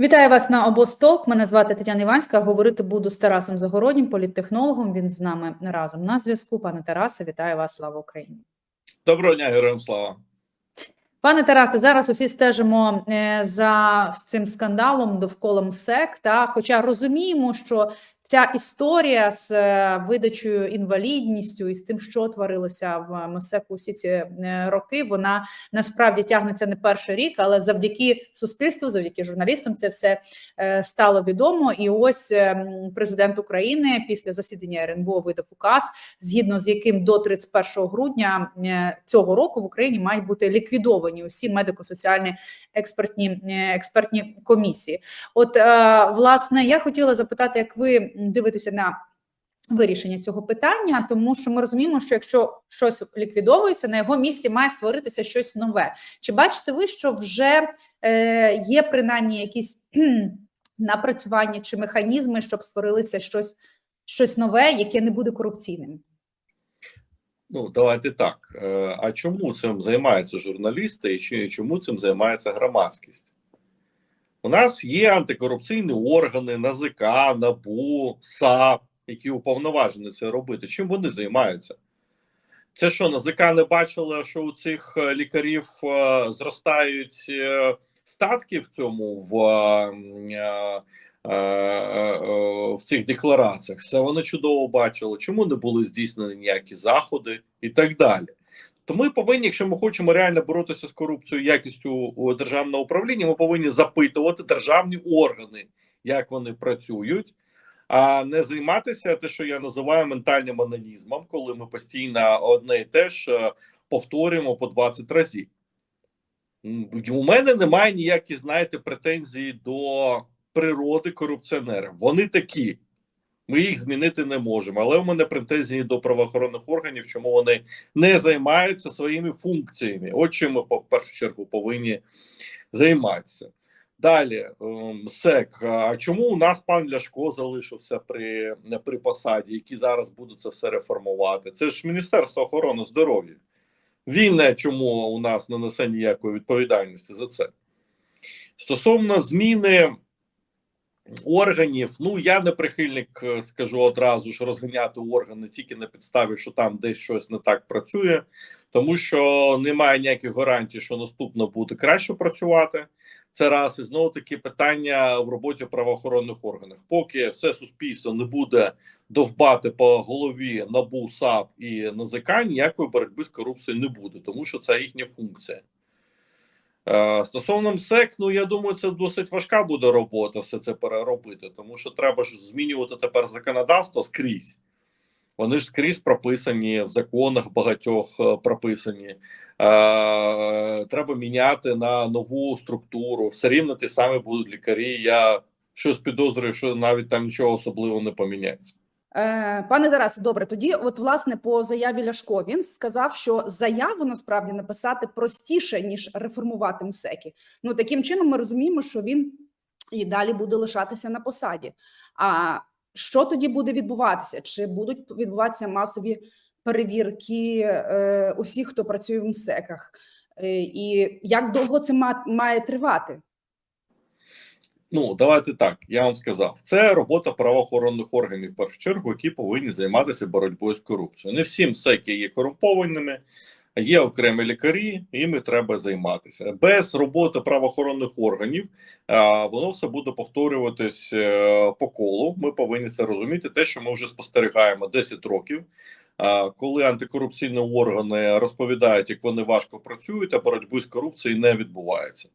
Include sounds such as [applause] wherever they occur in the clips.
Вітаю вас на обостолк. Мене звати Тетяна Іванська. Говорити буду з Тарасом Загороднім, політтехнологом. Він з нами разом на зв'язку. Пане Тарасе, вітаю вас. Слава Україні. Доброго дня, героям слава. Пане Тарасе, зараз усі стежимо е, за цим скандалом довкола МСЕК. Та хоча розуміємо, що ця історія з е, видачею інвалідністю і з тим, що творилося в МСЕК усі ці е, роки, вона насправді тягнеться не перший рік, але завдяки суспільству, завдяки журналістам, це все е, стало відомо. І ось е, президент України після засідання РНБО видав указ, згідно з яким до 31 грудня е, цього року в Україні мають бути ліквідовані усі медико-соціальні експертні е, експертні комісії. От е, власне я хотіла запитати, як ви дивитеся на вирішення цього питання, тому що ми розуміємо, що якщо щось ліквідовується, на його місці має створитися щось нове. Чи бачите ви, що вже е, є принаймні якісь [clears throat] напрацювання чи механізми, щоб створилося щось, щось нове, яке не буде корупційним? Ну, давайте так. Е, А чому цим займаються журналісти і чому цим займається громадськість? У нас є антикорупційні органи, НАЗК, НАБУ, САП, які уповноважені це робити. Чим вони займаються? Це що, НАЗК не бачило, що у цих е, лікарів е, зростають е, статки в цьому в, в цих деклараціях? Це вони чудово бачили. Чому не були здійснені ніякі заходи і так далі? То ми повинні, якщо ми хочемо реально боротися з корупцією, якістю державного управління, ми повинні запитувати державні органи, як вони працюють, а не займатися те, що я називаю ментальним анонізмом, коли ми постійно одне і те ж е, повторюємо по 20 разів. У мене немає ніяких, знаєте, претензій до природи корупціонерів. Вони такі. Ми їх змінити не можемо. Але у мене претензії до правоохоронних органів, чому вони не займаються своїми функціями. От чим ми по першу чергу повинні займатися. Далі, ем, СЕК. А чому у нас пан Ляшко залишився при, при посаді, які зараз будуть це все реформувати? Це ж Міністерство охорони здоров'я. Вільне, чому у нас не несе ніякої відповідальності за це? Стосовно зміни органів, ну я не прихильник, е, скажу одразу ж розганяти органи тільки на підставі, що там десь щось не так працює, тому що немає ніяких гарантій, що наступно буде краще працювати. Це раз і знову таки питання в роботі правоохоронних органах. Поки все суспільство не буде довбати по голові НАБУ, САП і НАЗК, ніякої боротьби з корупцією не буде, тому що це їхня функція. Е, Стосовно МСЕК, ну я думаю, це досить важка буде робота все це переробити, тому що треба ж змінювати тепер законодавство скрізь. Вони ж скрізь прописані в законах багатьох е, прописані. Е, треба міняти на нову структуру. Все рівно ті самі будуть лікарі. Я щось підозрюю, що навіть там нічого особливого не поміняється. Е, Пане Тарасе, добре, тоді, от власне, по заяві Ляшко він сказав, що заяву насправді написати простіше ніж реформувати МСЕКи. Ну таким чином, ми розуміємо, що він і далі буде лишатися на посаді. А що тоді буде відбуватися? Чи будуть відбуватися масові перевірки е, усіх, хто працює в МСЕКах? Е, і як довго це має тривати? Ну, давайте так. Я вам сказав, це робота правоохоронних органів в першу чергу, які повинні займатися боротьбою з корупцією. Не всі МСЕКи є корумпованими, є окремі лікарі, іми треба займатися. Без роботи правоохоронних органів воно все буде повторюватись е, по колу. Ми повинні це розуміти. Те, що ми вже спостерігаємо 10 років. А, коли антикорупційні органи розповідають, як вони важко працюють, а боротьби з корупцією не відбувається.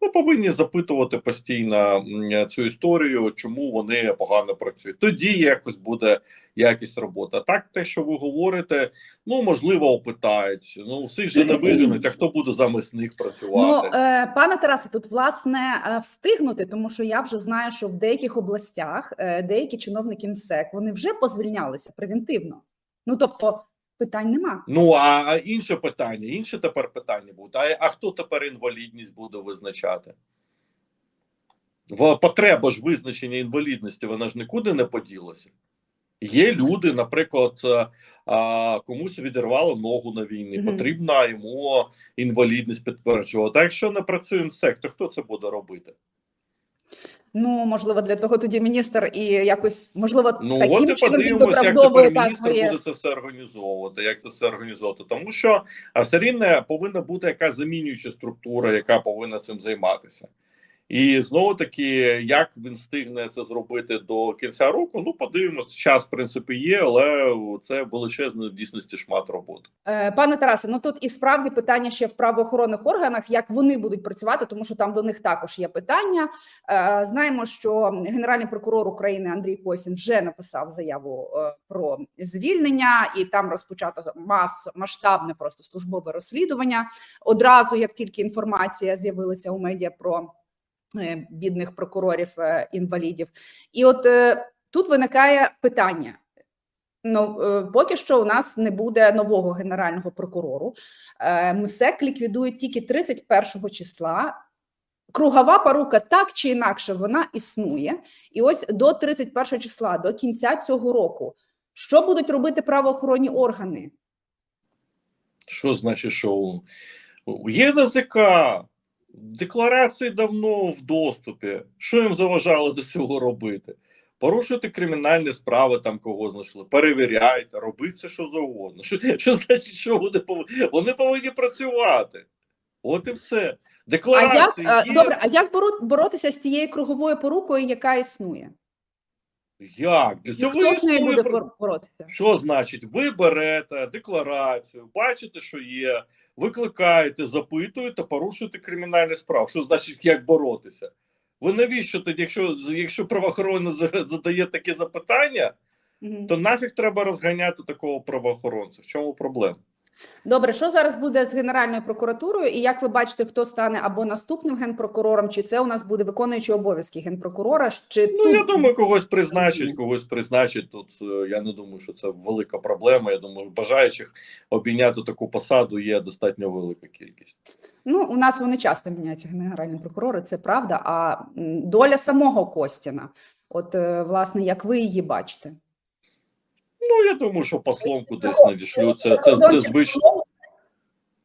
Ми повинні запитувати постійно цю історію, чому вони погано працюють. Тоді якось буде якість роботи. А так, те, що ви говорите, ну можливо, опитають. Ну всіх же не виженуть, а хто буде замість них Ну, працювати? е, пане Тарасе, тут власне е, встигнути, тому що я вже знаю, що в деяких областях е, деякі чиновники МСЕК вони вже позвільнялися превентивно. Ну тобто питань нема. Ну а, інше питання, інше тепер питання буде. А, а хто тепер інвалідність буде визначати? Потреба ж визначення інвалідності, вона ж нікуди не поділася. Є люди, наприклад, е, а, комусь відірвало ногу на війні, Мгм. потрібна йому інвалідність підтверджувати. А якщо не працює МСЕК, то хто це буде робити? Ну, можливо, для того тоді міністр і якось, можливо, Ну таким от і чином він доправдовує та міністр своє. буде це все організовувати. Як це все організовувати? Тому що а все рівне повинна бути якась замінююча структура, яка повинна цим займатися. І знову таки, як він встигне це зробити до кінця року? Ну, подивимось, час в принципі є, але це величезний в дійсності шмат роботи. Е, Пане Тарасе, ну тут і справді питання ще в правоохоронних органах, як вони будуть працювати, тому що там до них також є питання. Е, Знаємо, що генеральний прокурор України Андрій Косін вже написав заяву е, про звільнення, і там розпочато мас масштабне просто службове розслідування. Одразу, як тільки інформація з'явилася у медіа про бідних прокурорів е, інвалідів, і от е, тут виникає питання. Ну, е, поки що у нас не буде нового генерального прокурору. Е, МСЕК ліквідує тільки 31 числа. Кругова порука так чи інакше вона існує. І ось до 31 числа, до кінця цього року, що будуть робити правоохоронні органи? Що значить, що є НАЗК, декларації давно в доступі. Що їм заважало до цього робити? Порушуйте кримінальні справи, там кого знайшли, перевіряйте, робіть все, що завгодно. Що, що значить, що вони повинні? Вони повинні працювати. От і все. А як є. добре? А як боро- боротися з тією круговою порукою, яка існує? Як? Для цього хто з нею буде боротися? Що значить? Ви берете декларацію, бачите, що є, викликаєте, запитуєте, порушуєте кримінальні справи. Що значить, як боротися? Ви навіщо тоді, якщо, якщо правоохоронець задає такі запитання, Мгм. то нафіг треба розганяти такого правоохоронця? В чому проблема? Добре, що зараз буде з Генеральною прокуратурою, і як ви бачите, хто стане або наступним генпрокурором, чи це у нас буде виконуючий обов'язки генпрокурора? Чи Ну, тут я думаю, когось призначить, когось призначить. Тут е, я не думаю, що це велика проблема. Я думаю, бажаючих обійняти таку посаду є достатньо велика кількість. ну у нас вони часто міняються генеральні прокурори, це правда. А доля самого Костіна, от е, власне, як ви її бачите? Ну, я думаю, що послом кудись надішлють. Це, це, це, звично.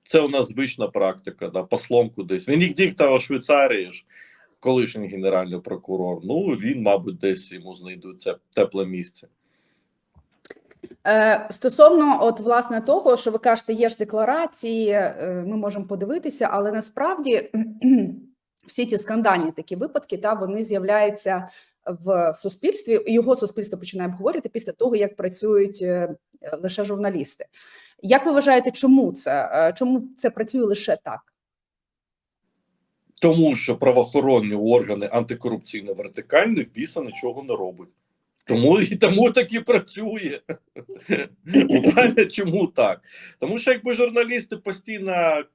Це у нас звична практика, да, послом кудись. Венедіктов у Швейцарії ж, колишній генеральний прокурор. Ну, він, мабуть, десь йому знайдуть це тепле місце. Е, Стосовно, от власне того, що ви кажете, є ж декларації, е, ми можемо подивитися, але насправді всі ті скандальні такі випадки, та вони з'являються в суспільстві. Його суспільство починає обговорювати після того, як працюють е, лише журналісти. Як ви вважаєте, чому це? Е, Чому це працює лише так? Тому що правоохоронні органи антикорупційно вертикальні в біса нічого не робить. Тому і тому так і працює. Чому так? Тому що якби журналісти постійно е,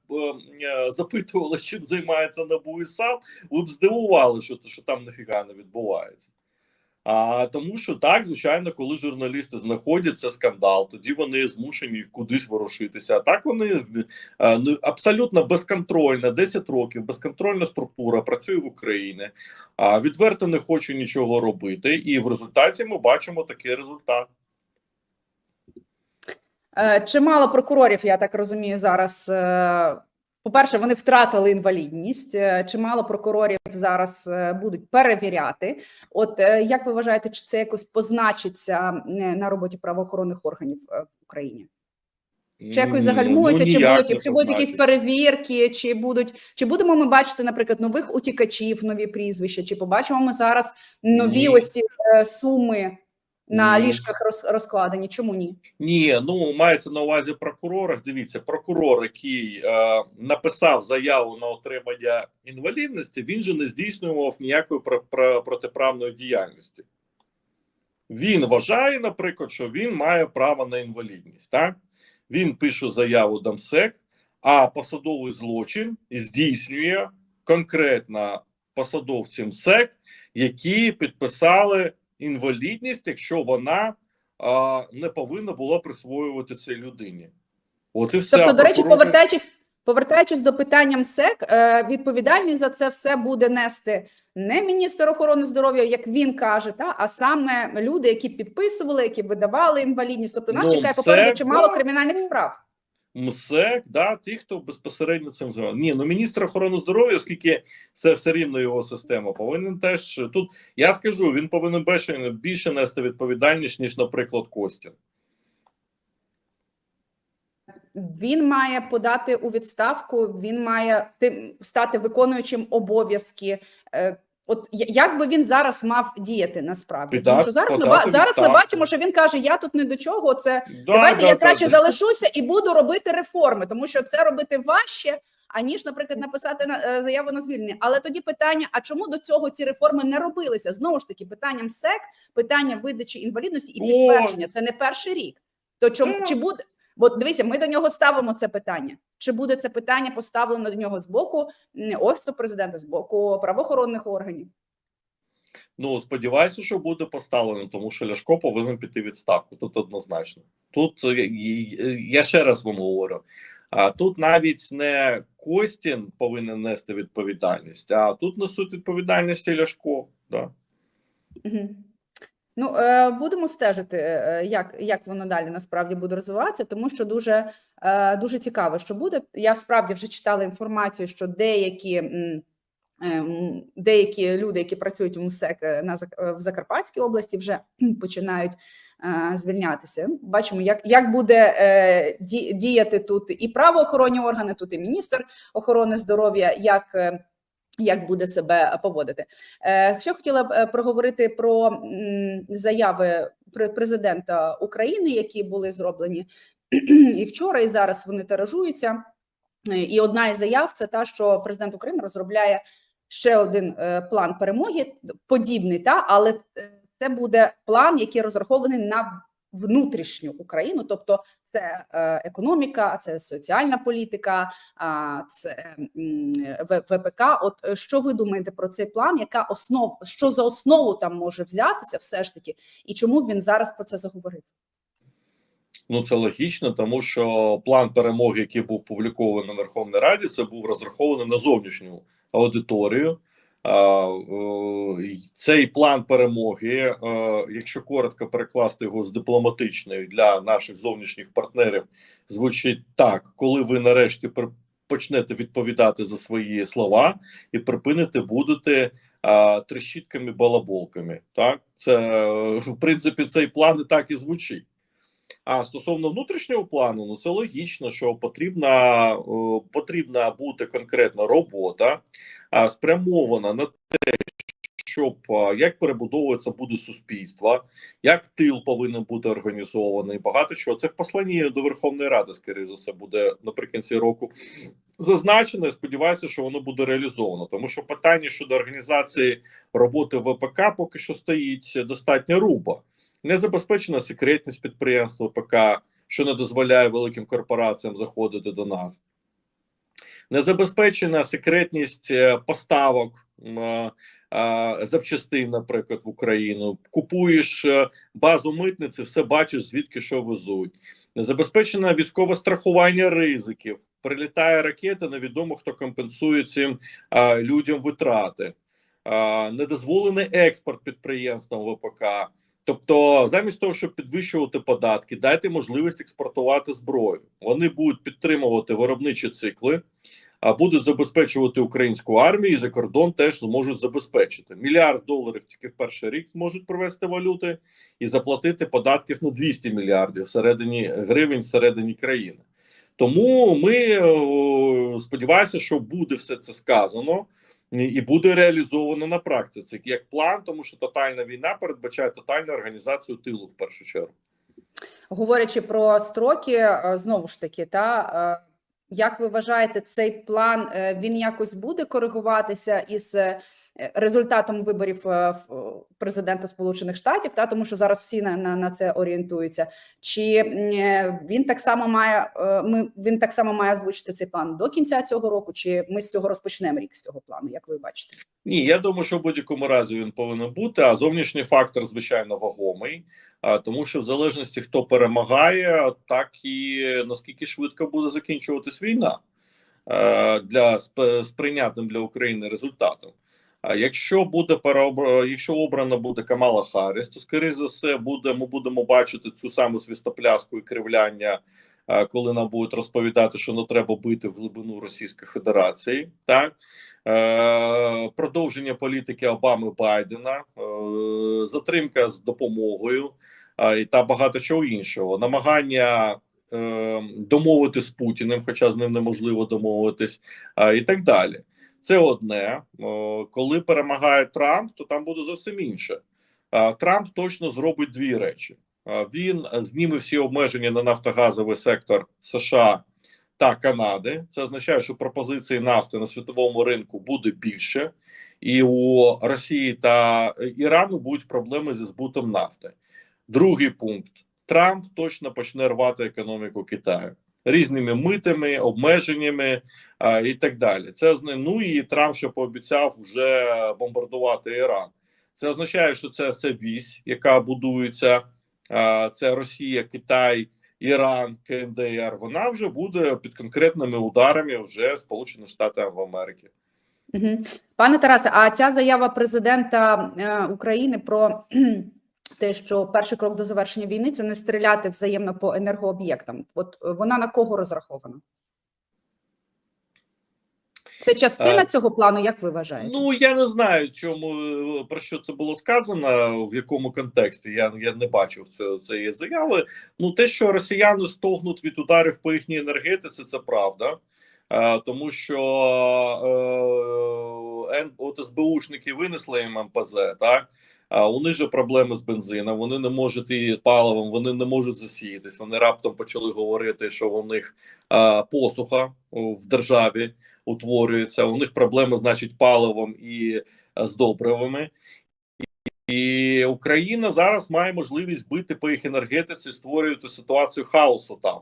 е, запитували, чим займається НАБУ і САП, ви б здивували, що, що там нафіга не відбувається. А тому, що так, звичайно, коли журналісти знаходять це скандал, тоді вони змушені кудись ворушитися. А так вони е, ну, абсолютно безконтрольна, 10 років, безконтрольна структура працює в Україні, а відверто не хоче нічого робити. І в результаті ми бачимо такий результат. Е, Чимало прокурорів, я так розумію, зараз. По-перше, вони втратили інвалідність. Е, Чимало прокурорів зараз е, будуть перевіряти. От е, як ви вважаєте, чи це якось позначиться на роботі правоохоронних органів в Україні? Чи якось М, загальмується, ну, чи будуть, чи будуть якісь перевірки, чи будуть чи будемо ми бачити, наприклад, нових утікачів, нові прізвища, чи побачимо ми зараз нові Ні. ось ці суми на ліжках роз, розкладені? Чому ні? Ні, ну мається на увазі прокурорах. Дивіться, прокурор, який е, написав заяву на отримання інвалідності, він же не здійснював ніякої про, про, протиправної діяльності. Він вважає, наприклад, що він має право на інвалідність. Так? Він пише заяву до МСЕК, а посадовий злочин здійснює конкретно посадовці МСЕК, які підписали інвалідність, якщо вона а, не повинна була присвоювати цій людині. От і все. Тобто, до речі, повертаючись, повертаючись до питання МСЕК, е, відповідальність за це все буде нести не міністр охорони здоров'я, як він каже, та а саме люди, які підписували, які видавали інвалідність. Тобто нас Ну, чекає попереду чимало кримінальних справ. МСЕК, да, ті, хто безпосередньо цим займається. Ні, ну міністр охорони здоров'я, оскільки це все рівно його система, повинен теж тут. Я скажу, він повинен більше, більше нести відповідальність, ніж, наприклад, Костін. Він має подати у відставку, він має стати виконуючим обов'язки. От як би він зараз мав діяти насправді? Тому що зараз ми подати ба- зараз ми бачимо, що він каже: Я тут не до чого. Це Да, давайте да, я краще да. залишуся і буду робити реформи, тому що це робити важче, аніж, наприклад, написати на е, заяву на звільнення. Але тоді питання: а чому до цього ці реформи не робилися? Знову ж таки, питання МСЕК, питання видачі інвалідності і О! підтвердження. Це не перший рік. То чому чи буде? Бо дивіться, ми до нього ставимо це питання. Чи буде це питання поставлено до нього з боку офісу президента, з боку правоохоронних органів? Ну, сподіваюся, що буде поставлено, тому що Ляшко повинен піти відставку. Тут однозначно. Тут е, я ще раз вам говорю: а тут навіть не Костін повинен нести відповідальність, а тут несуть відповідальність і Ляшко. Да. Угу. Ну, е, будемо стежити, е, як, як воно далі насправді буде розвиватися, тому що дуже, е, дуже цікаво, що буде. Я справді вже читала інформацію, що деякі, е, деякі люди, які працюють у МСЕК е, на е, в Закарпатській області, вже [clears throat] починають е, звільнятися. Бачимо, як, як буде е, діяти тут і правоохоронні органи, тут і міністр охорони здоров'я, як. Е, як буде себе поводити? Е, Ще хотіла б е, проговорити про заяви президента України, які були зроблені і вчора, і зараз вони тиражуються. Е, І одна із заяв це та, що президент України розробляє ще один е, план перемоги, подібний, та але е, це буде план, який розрахований на внутрішню Україну, тобто це е, економіка, це соціальна політика, це ВПК. От е, що ви думаєте про цей план? Яка основ, що за основу там може взятися, все ж таки, і чому він зараз про це заговорив? Ну це логічно, тому що план перемоги, який був публікований на Верховній Раді, це був розрахований на зовнішню аудиторію. Цей план перемоги, е, якщо коротко перекласти його з дипломатичної для наших зовнішніх партнерів, звучить так: коли ви нарешті почнете відповідати за свої слова і припините будете трещітками балаболками. Так, це е, в принципі цей план і так і звучить. А стосовно внутрішнього плану, ну це логічно, що потрібна, потрібна бути конкретна робота, спрямована на те, щоб як перебудовується буде суспільство, як тил повинен бути організований. Багато чого це в посланні до Верховної Ради, скоріше за все, буде наприкінці року зазначено. Сподіваюся, що воно буде реалізовано, тому що питання щодо організації роботи ВПК поки що стоїть достатньо рубо. Не забезпечена секретність підприємства ПК, що не дозволяє великим корпораціям заходити до нас. Не забезпечена секретність е, поставок е, е, запчастин, наприклад, в Україну. Купуєш базу митниці, все бачиш, звідки що везуть. Не забезпечено військове страхування ризиків. Прилітає ракета, невідомо хто компенсує цим людям витрати. Е, недозволений експорт підприємствам ВПК. Тобто, замість того, щоб підвищувати податки, дайте можливість експортувати зброю. Вони будуть підтримувати виробничі цикли, а будуть забезпечувати українську армію і за кордон теж зможуть забезпечити. Мільярд доларів тільки в перший рік зможуть привезти валюти і заплатити податків на 200 мільярдів всередині гривень всередині країни. Тому ми о, сподіваємося, що буде все це сказано і- буде реалізовано на практиці як план, тому що тотальна війна передбачає тотальну організацію тилу в першу чергу. Говорячи про строки, е, знову ж таки, та е, як ви вважаєте, цей план е, він якось буде коригуватися із результатом виборів е, в- президента Сполучених Штатів, та тому що зараз всі на, на, на це орієнтуються. Чи е, він так само має е, ми він так само має озвучити цей план до кінця цього року? Чи ми з цього розпочнемо рік з цього плану? Як ви бачите? Ні, я думаю, що в будь-якому разі він повинен бути. А зовнішній фактор, звичайно, вагомий, а, тому що в залежності хто перемагає, так і наскільки швидко буде закінчуватись війна е, для сп- для України результатом. А якщо буде переобра... якщо обрана буде Камала Харріс, то скоріше за все буде ми будемо бачити цю саму свістопляску і кривляння коли нам будуть розповідати, що не треба бити в глибину Російської Федерації, так е, продовження політики Обами Байдена, е, затримка з допомогою е, та багато чого іншого, намагання. е, Домовити з Путіним, хоча з ним неможливо домовитись, і так далі. Це одне. Коли перемагає Трамп, то там буде зовсім інше. Трамп точно зробить дві речі: він зніме всі обмеження на нафтогазовий сектор США та Канади. Це означає, що пропозиції нафти на світовому ринку буде більше, і у Росії та Ірану будуть проблеми зі збутом нафти. Другий пункт: Трамп точно почне рвати економіку Китаю різними митами, обмеженнями а, і так далі. Це ну і Трамп ще пообіцяв вже бомбардувати Іран. Це означає, що це, це вісь, яка будується. А, це Росія, Китай, Іран, КНДР. Вона вже буде під конкретними ударами вже Сполучених Штатів Америки. Пане Тарасе, а ця заява президента е, України про те, що перший крок до завершення війни це не стріляти взаємно по енергооб'єктам. От е, вона на кого розрахована? Це частина Е, цього плану, як ви вважаєте? Ну я не знаю, чому е, про що це було сказано, в якому контексті. Я я не бачив цього цієї заяви. Ну те, що росіяни стогнуть від ударів по їхній енергетиці, це правда. Е, тому що е, от СБУшники винесли їм МПЗ, так а у них же проблеми з бензином. Вони не можуть і паливом, вони не можуть засіятись. Вони раптом почали говорити, що у них е, посуха в державі утворюється. У них проблеми, значить, паливом і е, з добривами. І Україна зараз має можливість бити по їх енергетиці, створювати ситуацію хаосу там.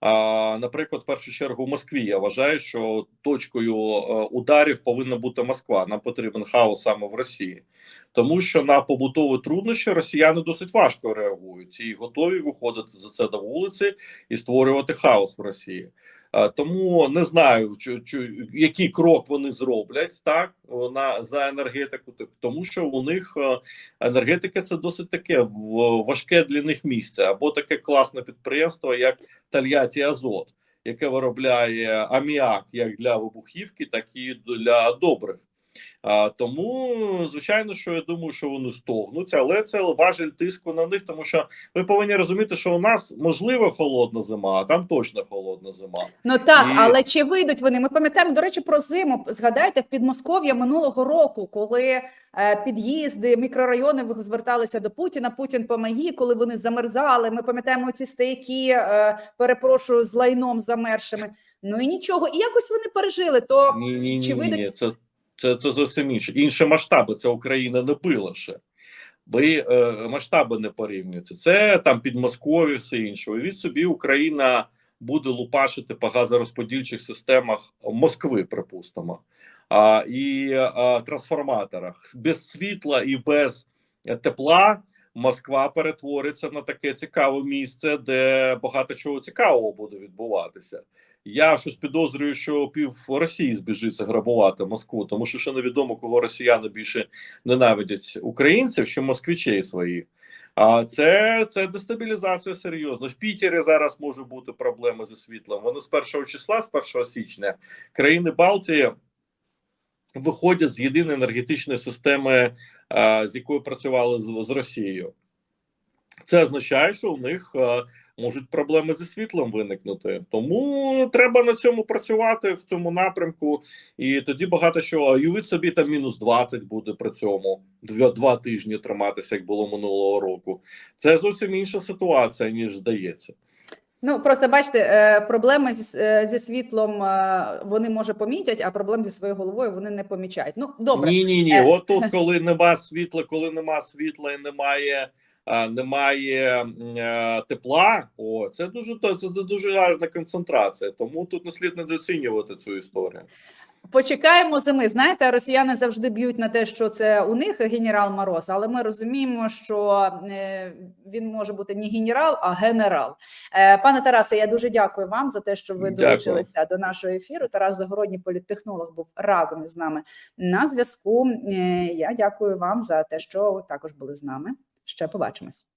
А, наприклад, в першу чергу в Москві я вважаю, що точкою е, ударів повинна бути Москва. Нам потрібен хаос саме в Росії, тому що на побутові труднощі росіяни досить важко реагують і готові виходити за це до вулиці і створювати хаос в Росії. Е, Тому не знаю, який крок вони зроблять так на за енергетику, тому що у них е, енергетика це досить таке важке для них місце, або таке класне підприємство, як Тольятті Азот, яке виробляє аміак як для вибухівки, так і для добрив. А, тому, звичайно, що я думаю, що вони стогнуть, але це важель тиску на них, тому що ви повинні розуміти, що у нас можливо холодна зима, а там точно холодна зима. Ну так, І- але чи вийдуть вони? Ми пам'ятаємо, до речі, про зиму. Згадайте в Підмосков'я минулого року, коли е, під'їзди, мікрорайони зверталися до Путіна. Путін помоги, коли вони замерзали. Ми пам'ятаємо ці стояки, е, перепрошую, з лайном замершими. Ну і нічого, і якось вони пережили. То Ні, ні, чи ні, ні, це, це, це зовсім інше. Інші масштаби. Це Україна не била ще. Ви е, масштаби не порівнюються. Це там Підмосков'я, все інше. Уявіть собі, Україна буде лупашити по газорозподільчих системах Москви, припустимо, а, і а, трансформаторах без світла і без тепла. Москва перетвориться на таке цікаве місце, де багато чого цікавого буде відбуватися. Я щось підозрюю, що пів Росії збіжиться грабувати Москву, тому що ще невідомо, кого росіяни більше ненавидять українців, чи москвичей своїх. А це, це дестабілізація серйозна. В Пітері зараз може бути проблеми зі світлом. Вони з 1 числа, з 1 січня, країни Балтії виходять з єдиної енергетичної системи, з якою працювали з, з Росією. Це означає, що у них можуть проблеми зі світлом виникнути. Тому треба на цьому працювати в цьому напрямку. І тоді багато що уявіть собі там мінус 20 буде при цьому два, два тижні триматися, як було минулого року. Це зовсім інша ситуація, ніж здається. ну просто бачите, е, проблеми зі, е, зі світлом е, вони може помітять, а проблем зі своєю головою вони не помічають. Ну добре. Ні, ні, ні. От тут, коли нема світла, коли нема світла і немає. Немає е, тепла, о, це дуже то- це дуже гарна концентрація. Тому тут не слід недооцінювати цю історію. Почекаємо зими. Знаєте, росіяни завжди б'ють на те, що це у них генерал Мороз, але ми розуміємо, що е, він може бути не генерал, а генерал. Е, Пане Тарасе, я дуже дякую вам за те, що ви Дякую. долучилися до нашого ефіру. Тарас Загородній, політтехнолог, був разом із нами на зв'язку. Я дякую вам за те, що ви також були з нами. Ще побачимось.